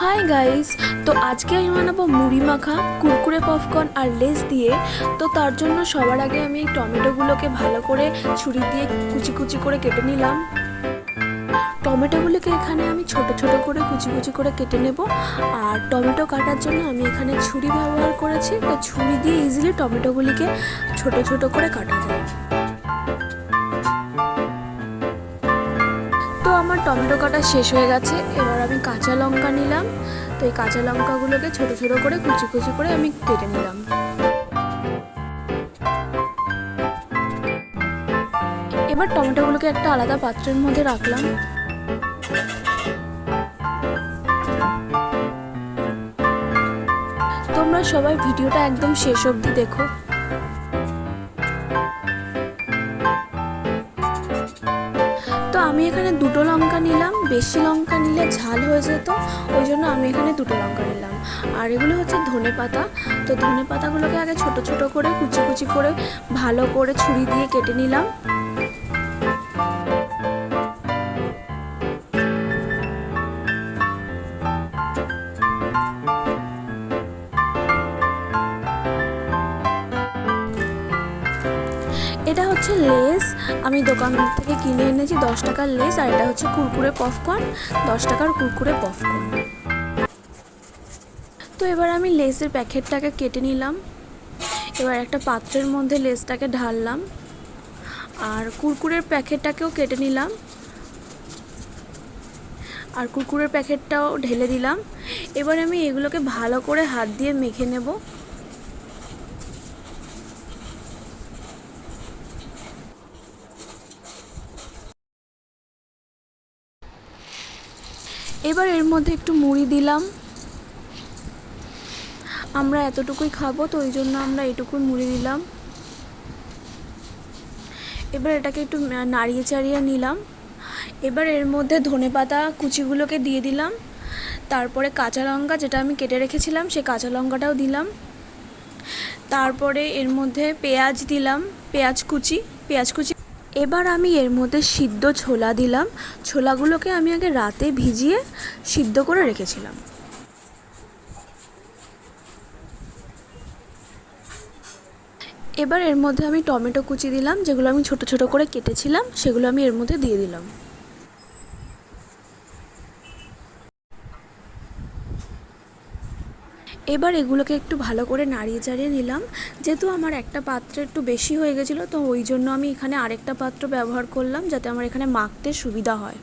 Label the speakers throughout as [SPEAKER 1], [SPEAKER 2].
[SPEAKER 1] Hi guys তো আজকে আমি বানাবো মুড়ি মাখা, কুরকুরে পপকর্ন আর লেস দিয়ে। তো তার জন্য সবার আগে আমি এই টমেটোগুলোকে ভালো করে ছুরি দিয়ে কুচি কুচি করে কেটে নিলাম। টমেটোগুলোকে এখানে আমি ছোট ছোট করে কুচি কুচি করে কেটে নেব। আর টমেটো কাটার জন্য আমি এখানে ছুরি ব্যবহার করেছি। তো ছুরি দিয়ে ইজিলি টমেটোগুলিকে ছোট ছোট করে কাটা যায়। আমার টমেটো কাটা শেষ হয়ে গেছে, এবার আমি কাঁচা লঙ্কা নিলাম। তো এই কাঁচা লঙ্কাগুলোকে ছোট ছোট করে কুচি কুচি করে আমি কেটে নিলাম। এবার টমেটোগুলোকে একটা আলাদা পাত্রের মধ্যে রাখলাম। তোমরা সবাই ভিডিওটা একদম শেষ অবধি দেখো। আমি এখানে দুটো লঙ্কা নিলাম, বেশি লঙ্কা নিলে ঝাল হয়ে যেত, ওই জন্য আমি এখানে দুটো লঙ্কা নিলাম। আর এগুলো হচ্ছে ধনে পাতা, তো ধনে পাতাগুলোকে আগে ছোট ছোট করে কুচি কুচি করে ভালো করে ছুরি দিয়ে কেটে নিলাম। এটা হচ্ছে লেস। আমি দোকান থেকে কিনে এনেছি দশ টাকার লেস, আর এটা হচ্ছে কুরকুরে পপকর্ন, দশ টাকার কুরকুরে পপকর্ন। তো এবার আমি লেসের প্যাকেটটাকে কেটে নিলাম। এবার একটা পাত্রের মধ্যে লেসটাকে ঢাললাম। আর কুরকুরের প্যাকেটটাকেও কেটে নিলাম। আর কুরকুরের প্যাকেটটাও ঢেলে দিলাম। এবার আমি এগুলোকে ভালো করে হাত দিয়ে মেখে নেব। এবার এর মধ্যে একটু মুড়ি দিলাম। আমরা এতটুকুই খাব, তো ওই জন্য আমরা এটুকুই মুড়ি দিলাম। এবার এটাকে একটু নাড়িয়ে চাড়িয়ে নিলাম। এবার এর মধ্যে ধনে পাতা কুচিগুলোকে দিয়ে দিলাম। তারপরে কাঁচা লঙ্কা যেটা আমি কেটে রেখেছিলাম সেই কাঁচা লঙ্কাটাও দিলাম। তারপরে এর মধ্যে পেঁয়াজ দিলাম, পেঁয়াজ কুচি পেঁয়াজ কুচি এবার আমি এর মধ্যে সিদ্ধ ছোলা দিলাম। ছোলাগুলোকে আমি আগে রাতে ভিজিয়ে সিদ্ধ করে রেখেছিলাম। এবার এর মধ্যে আমি টমেটো কুচি দিলাম, যেগুলো আমি ছোট ছোট করে কেটেছিলাম, সেগুলো আমি এর মধ্যে দিয়ে দিলাম। এবার এগুলোকে একটু ভালো করে নাড়িয়ে চাড়িয়ে নিলাম। যেহেতু আমার একটা পাত্রে একটু বেশি হয়ে গেছিল, তো ওই জন্য আমি এখানে আরেকটা পাত্র ব্যবহার করলাম যাতে আমার এখানে মাখতে সুবিধা হয়।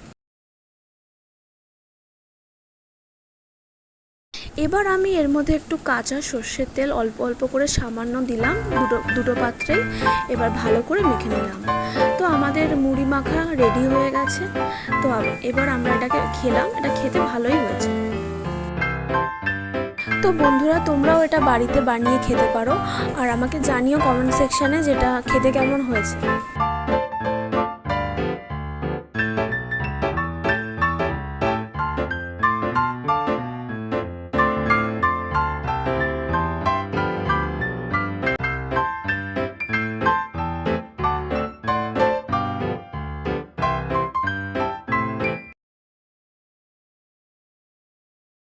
[SPEAKER 1] এবার আমি এর মধ্যে একটু কাঁচা সর্ষের তেল অল্প অল্প করে সামান্য দিলাম দুটো দুটো পাত্রেই এবার ভালো করে মেখে নিলাম। তো আমাদের মুড়ি মাখা রেডি হয়ে গেছে। তো এবার আমরা এটাকে খেলাম, এটা খেতে ভালোই হয়েছে। তো বন্ধুরা, তোমরাও এটা বাড়িতে বানিয়ে খেতে পারো। আর আমাকে জানিও কমেন্ট সেকশানে যেটা খেতে কেমন হয়েছে।